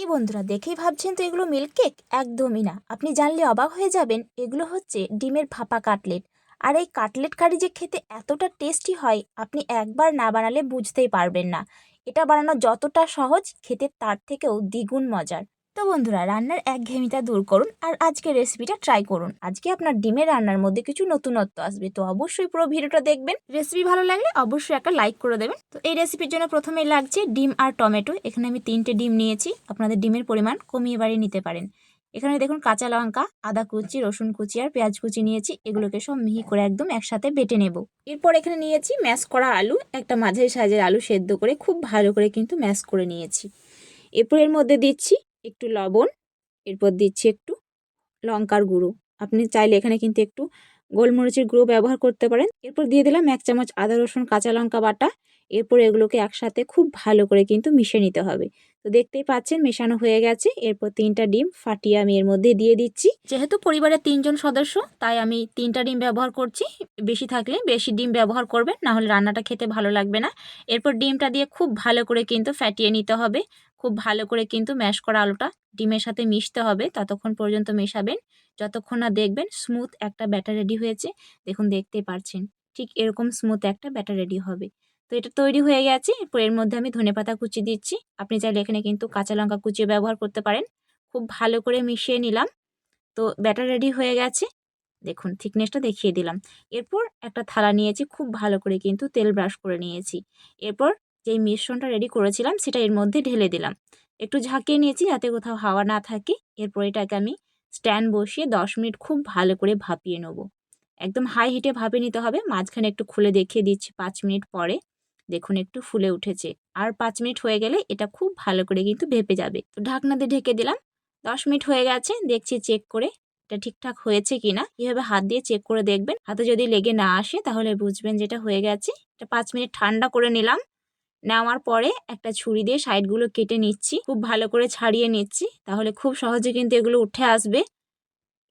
কি বন্ধুরা, দেখেই ভাবছেন তো এগুলো মিল্ক কেক একদমই না। আপনি জানলে অবাক হয়ে যাবেন, এগুলো হচ্ছে ডিমের ভাপা কাটলেট। আর এই কাটলেট কারি যে খেতে এতটা টেস্টি হয়, আপনি একবার না বানালে বুঝতেই পারবেন না। এটা বানানো যতটা সহজ, খেতে তার থেকেও দ্বিগুণ মজার। তো বন্ধুরা, রান্নার একঘেয়েমিটা দূর করুন আর আজকের রেসিপিটা ট্রাই করুন। আজকে আপনার ডিমের রান্নার মধ্যে কিছু নতুনত্ব আসবে, তো অবশ্যই পুরো ভিডিওটা দেখবেন। রেসিপি ভালো লাগলে অবশ্যই একটা লাইক করে দেবেন। তো এই রেসিপির জন্য প্রথমেই লাগছে ডিম আর টমেটো। এখানে আমি তিনটে ডিম নিয়েছি, আপনাদের ডিমের পরিমাণ কমিয়ে বাড়িয়ে নিতে পারেন। এখানে দেখুন কাঁচা লঙ্কা, আদা কুচি, রসুন কুচি আর পেঁয়াজ কুচি নিয়েছি, এগুলোকে সব মিহি করে একদম একসাথে বেটে নেব। এরপর এখানে নিয়েছি ম্যাশ করা আলু, একটা মাঝারি সাইজের আলু সেদ্ধ করে খুব ভালো করে কিন্তু ম্যাশ করে নিয়েছি। এরপর এর মধ্যে দিচ্ছি একটু লবণ এরপর দিচ্ছি একটু লঙ্কার গুঁড়ো। আপনি চাইলে এখানে কিন্তু একটু গোলমরিচের গুঁড়ো ব্যবহার করতে পারেন। এরপর দিয়ে দিলাম এক চামচ আদা, রসুন, কাঁচা লঙ্কা বাটা। এরপর এগুলোকে একসাথে খুব ভালো করে কিন্তু মিশে নিতে হবে। তো দেখতেই পাচ্ছেন মেশানো হয়ে গেছে। এরপর তিনটা ডিম ফাটিয়ে আমি এর মধ্যে দিয়ে দিচ্ছি। যেহেতু পরিবারের তিনজন সদস্য, তাই আমি তিনটা ডিম ব্যবহার করছি। বেশি থাকলে বেশি ডিম ব্যবহার করবেন, না হলে রান্নাটা খেতে ভালো লাগবে না। এরপর ডিমটা দিয়ে খুব ভালো করে কিন্তু ফ্যাটিয়ে নিতে হবে। খুব ভালো করে কিন্তু ম্যাশ করা আলুটা ডিমের সাথে মিশতে হবে। ততক্ষণ পর্যন্ত মেশাবেন। যতক্ষণ না দেখবেন স্মুথ একটা ব্যাটার রেডি হয়েছে, দেখুন দেখতে পারছেন, ঠিক এরকম স্মুথ একটা ব্যাটার রেডি হবে। তো এটা তৈরি হয়ে গেছে, এরপর এর মধ্যে আমি ধনেপাতা কুচি দিচ্ছি, আপনি চাইলে এখানে কিন্তু কাঁচা লঙ্কা কুচিয়ে ব্যবহার করতে পারেন, খুব ভালো করে মিশিয়ে নিলাম, তো ব্যাটার রেডি হয়ে গেছে, দেখুন থিকনেসটা দেখিয়ে দিলাম, এরপর একটা থালা নিয়েছি, খুব ভালো করে কিন্তু তেল ব্রাশ করে নিয়েছি, এরপর যেই মিশ্রণটা রেডি করেছিলাম, সেটা এর মধ্যে ঢেলে দিলাম, একটু ঝাঁকিয়ে নিয়েছি যাতে কোথাও হাওয়া না থাকে, এরপর এটাকে আমি স্ট্যান্ড বসিয়ে দশ মিনিট খুব ভালো করে ভাপিয়ে নেব। একদম হাই হিটে ভাপিয়ে নিতে হবে, মাঝখানে একটু খুলে দেখিয়ে দিচ্ছি পাঁচ মিনিট পরে। দেখুন একটু ফুলে উঠেছে। আর পাঁচ মিনিট হয়ে গেলে এটা খুব ভালো করে কিন্তু ভেপে যাবে। তো ঢাকনা দিয়ে ঢেকে দিলাম। দশ মিনিট হয়ে গেছে, দেখছি চেক করে এটা ঠিকঠাক হয়েছে কিনা। এভাবে হাত দিয়ে চেক করে দেখবেন। হাতে যদি লেগে না আসে তাহলে বুঝবেন যেটা হয়ে গেছে। এটা পাঁচ মিনিট ঠান্ডা করে নিলাম। নেওয়ার পরে একটা ছুরি দিয়ে সাইডগুলো কেটে নিচ্ছি, খুব ভালো করে ছাড়িয়ে নিচ্ছি, তাহলে খুব সহজে কিন্তু এগুলো উঠে আসবে।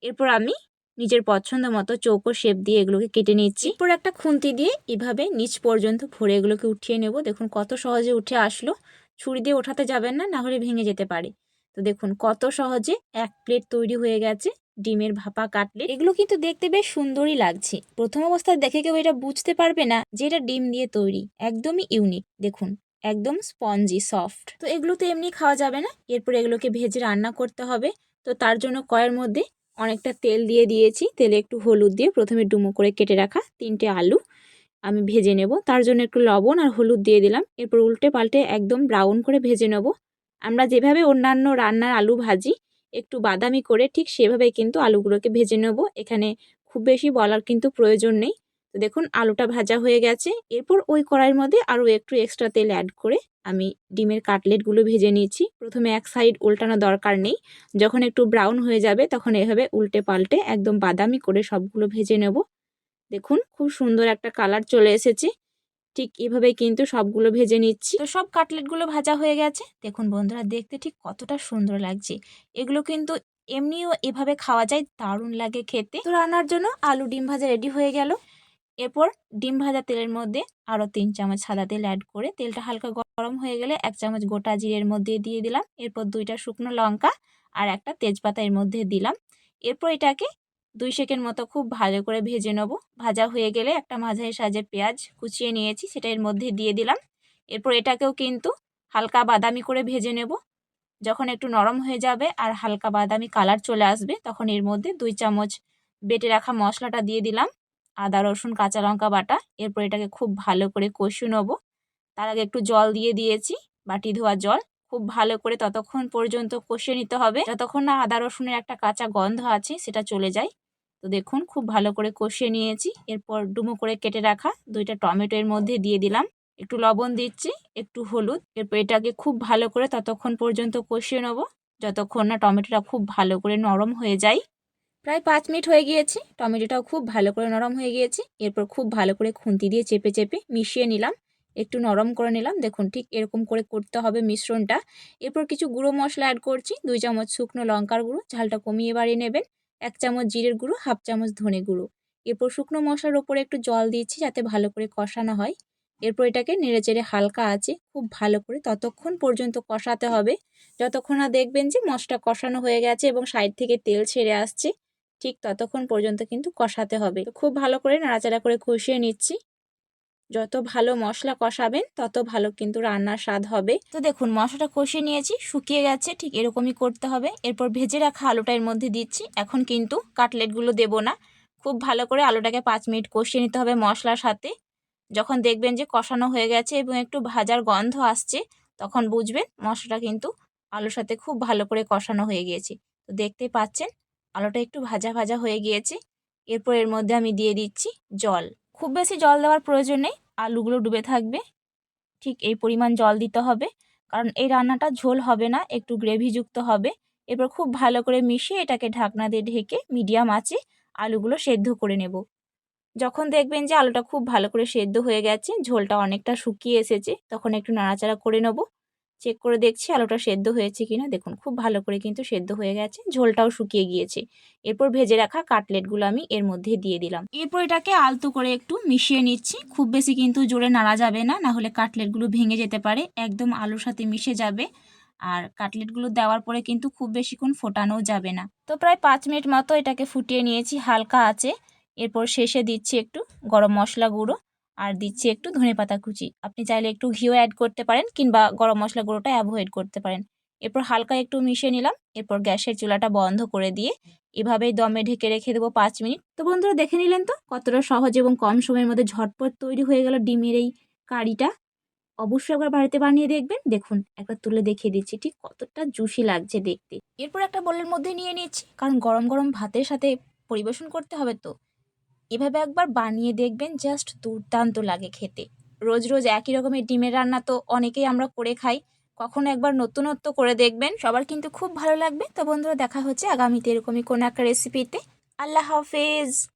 এরপর আমি নিজের পছন্দ মতো চৌকো শেপ দিয়ে এগুলোকে কেটে নিচ্ছি। এরপর একটা খুন্তি দিয়ে এভাবে নিচ পর্যন্ত ভরে এগুলোকে উঠিয়ে নেব। দেখুন কত সহজে উঠে আসলো। ছুরি দিয়ে ওঠাতে যাবেন না না হলে ভেঙে যেতে পারে। তো দেখুন কত সহজে এক প্লেট তৈরি হয়ে গেছে। ডিমের ভাপা কাটলে এগুলো কিন্তু দেখতে বেশ সুন্দরই লাগছে। প্রথম অবস্থায় দেখে কেউ এটা বুঝতে পারবে না যে এটা ডিম দিয়ে তৈরি। একদমই ইউনিক, দেখুন, একদম স্পঞ্জি, সফট। তো এগুলো তো এমনি খাওয়া যাবে না, এরপর এগুলোকে ভেজে রান্না করতে হবে। তো তার জন্য কয়ের মধ্যে অনেকটা তেল দিয়ে দিয়েছি। তেলে একটু হলুদ দিয়ে প্রথমে ডুমো করে কেটে রাখা তিনটে আলু আমি ভেজে নেব। তার জন্য একটু লবণ আর হলুদ দিয়ে দিলাম। এরপর উল্টে পাল্টে একদম ব্রাউন করে ভেজে নেব। আমরা যেভাবে অন্যান্য রান্নার আলু ভাজি একটু বাদামি করে ঠিক সেভাবে কিন্তু আলুগুলোকে ভেজে নেব। এখানে খুব বেশি বলার কিন্তু প্রয়োজন নেই। তো দেখুন, আলুটা ভাজা হয়ে গেছে। এরপর ওই কড়াইয়ের মধ্যে আরও একটু এক্সট্রা তেল অ্যাড করে আমি ডিমের কাটলেটগুলো ভেজে নিয়েছি। প্রথমে এক সাইড উল্টানো দরকার নেই। যখন একটু ব্রাউন হয়ে যাবে, তখন এভাবে উল্টে পাল্টে একদম বাদামি করে সবগুলো ভেজে নেব। দেখুন, খুব সুন্দর একটা কালার চলে এসেছে। ঠিক এভাবে কিন্তু সবগুলো ভেজে নিচ্ছি। তো সব কাটলেটগুলো ভাজা হয়ে গেছে। দেখুন বন্ধুরা, দেখতে ঠিক কতটা সুন্দর লাগছে। এগুলো কিন্তু এমনিও এভাবে খাওয়া যায়, দারুণ লাগে খেতে। তো রান্নার জন্য আলু ডিম ভাজা রেডি হয়ে গেল। এরপর ডিম ভাজা তেলের মধ্যে আরও তিন চামচ সাদা তেল অ্যাড করে তেলটা হালকা গরম হয়ে গেলে এক চামচ গোটা জিরের মধ্যে দিয়ে দিলাম। এরপর দুইটা শুকনো লঙ্কা আর একটা তেজপাতা এর মধ্যে দিলাম। এরপর এটাকে দুই সেকেন্ড মতো খুব ভালো করে ভেজে নেব। ভাজা হয়ে গেলে একটা মাঝারি সাজে পেঁয়াজ কুচিয়ে নিয়েছি, সেটা এর মধ্যে দিয়ে দিলাম। এরপর এটাকেও কিন্তু হালকা বাদামি করে ভেজে নেব। যখন একটু নরম হয়ে যাবে আর হালকা বাদামি কালার চলে আসবে, তখন এর মধ্যে দুই চামচ বেটে রাখা মশলাটা দিয়ে দিলাম। আদা, রসুন, কাঁচা লঙ্কা বাটা, এরপর এটাকে খুব ভালো করে কষিয়ে নেব। তার আগে একটু জল দিয়ে দিয়েছি, বাটি ধোয়া জল। খুব ভালো করে ততক্ষণ পর্যন্ত কষিয়ে নিতে হবে। যতক্ষণ না আদা রসুনের একটা কাঁচা গন্ধ আছে, সেটা চলে যায়। তো দেখুন, খুব ভালো করে কষিয়ে নিয়েছি। এরপর ডুমো করে কেটে রাখা দুইটা টমেটো এর মধ্যে দিয়ে দিলাম। একটু লবণ দিচ্ছি, একটু হলুদ। এরপর এটাকে খুব ভালো করে ততক্ষণ পর্যন্ত কষিয়ে নেব। যতক্ষণ না টমেটোটা খুব ভালো করে নরম হয়ে যায়। প্রায় পাঁচ মিনিট হয়ে গিয়েছে। টমেটোটাও খুব ভালো করে নরম হয়ে গিয়েছে। এরপর খুব ভালো করে খুন্তি দিয়ে চেপে চেপে মিশিয়ে নিলাম। একটু নরম করে নিলাম। দেখুন, ঠিক এরকম করে করতে হবে মিশ্রণটা। এরপর কিছু গুঁড়ো মশলা অ্যাড করছি। দুই চামচ শুকনো লঙ্কার গুঁড়ো, ঝালটা কমিয়ে বাড়িয়ে নেবেন। এক চামচ জিরের গুঁড়ো, হাফ চামচ ধনে গুঁড়ো। এরপর শুকনো মশলার ওপরে একটু জল দিচ্ছি যাতে ভালো করে কষানো হয়। এরপর এটাকে নেড়েচেড়ে হালকা আছে খুব ভালো করে ততক্ষণ পর্যন্ত কষাতে হবে। যতক্ষণ না দেখবেন যে মশলা কষানো হয়ে গেছে এবং সাইড থেকে তেল ছেড়ে আসছে, ঠিক ততক্ষণ পর্যন্ত কিন্তু কষাতে হবে। খুব ভালো করে নাড়াচাড়া করে কষিয়ে নিচ্ছি। যত ভালো মশলা কষাবেন, তত ভালো কিন্তু রান্নার স্বাদ হবে। তো দেখুন, মশলাটা কষিয়ে নিয়েছি, শুকিয়ে গেছে, ঠিক এরকমই করতে হবে। এরপর ভেজে রাখা আলুটা এর মধ্যে দিচ্ছি। এখন কিন্তু কাটলেটগুলো দেবো না। খুব ভালো করে আলুটাকে পাঁচ মিনিট কষিয়ে নিতে হবে মশলার সাথে। যখন দেখবেন যে কষানো হয়ে গেছে এবং একটু ভাজার গন্ধ আসছে, তখন বুঝবেন মশলাটা কিন্তু আলুর সাথে খুব ভালো করে কষানো হয়ে গিয়েছে। তো দেখতেই পাচ্ছেন, আলুটা একটু ভাজা ভাজা হয়ে গিয়েছে। এরপর এর মধ্যে আমি দিয়ে দিচ্ছি জল। খুব বেশি জল দেওয়ার প্রয়োজন নেই, আলুগুলো ডুবে থাকবে। ঠিক এই পরিমাণ জল দিতে হবে, কারণ এই রান্নাটা ঝোল হবে না, একটু গ্রেভিযুক্ত হবে। এবার খুব ভালো করে মিশিয়ে এটাকে ঢাকনা দিয়ে ঢেকে মিডিয়াম আঁচে আলুগুলো সেদ্ধ করে নেব। যখন দেখবেন যে আলুটা খুব ভালো করে সেদ্ধ হয়ে গেছে, ঝোলটা অনেকটা শুকিয়ে এসেছে, তখন একটু নাড়াচাড়া করে নেব। চেক করে দেখছি আলুটা সেদ্ধ হয়েছে কিনা। দেখুন, খুব ভালো করে কিন্তু সেদ্ধ হয়ে গেছে, ঝোলটাও শুকিয়ে গিয়েছে। এরপর ভেজে রাখা কাটলেটগুলো আমি এর মধ্যে দিয়ে দিলাম। এরপর এটাকে আলতো করে একটু মিশিয়ে নিচ্ছি। খুব বেশি কিন্তু জোরে নাড়া যাবে না না হলে কাটলেটগুলো ভেঙে যেতে পারে, একদম আলুর সাথে মিশে যাবে। আর কাটলেটগুলো দেওয়ার পরে কিন্তু খুব বেশিক্ষণ ফোটানোও যাবে না। তো প্রায় পাঁচ মিনিট মতো এটাকে ফুটিয়ে নিয়েছি, হালকা আছে। এরপর শেষে দিচ্ছি একটু গরম মশলা গুঁড়ো। আর দিচ্ছি একটু ধনে পাতা কুচি। আপনি চাইলে একটু ঘিও অ্যাড করতে পারেন কিংবা গরম মশলা গুঁড়োটা অ্যাভয়েড করতে পারেন। এরপর হালকা একটু মিশিয়ে নিলাম। এরপর গ্যাসের চুলাটা বন্ধ করে দিয়ে এভাবেই দমে ঢেকে রেখে দেবো পাঁচ মিনিট। তো বন্ধুরা দেখে নিলেন তো কতটা সহজ এবং কম সময়ের মধ্যে ঝটপট তৈরি হয়ে গেল ডিমের এই কারিটা। অবশ্যই একবার বাড়িতে বানিয়ে দেখবেন। দেখুন, একবার তুলে দেখিয়ে দিচ্ছি ঠিক কতটা জুসি লাগছে দেখতে। এরপর একটা বলের মধ্যে নিয়ে নিচ্ছি। কারণ গরম গরম ভাতের সাথে পরিবেশন করতে হবে তো। এভাবে একবার বানিয়ে দেখবেন জাস্ট দুর্দান্ত লাগে খেতে। রোজ রোজ একই রকমের ডিমের রান্না তো অনেকেই আমরা করে খাই। কখনো একবার নতুনত্ব করে দেখবেন, সবার কিন্তু খুব ভালো লাগবে। তো বন্ধুরা, দেখা হচ্ছে আগামীতে এরকমই কোনো একটা রেসিপিতে আল্লাহ হাফেজ!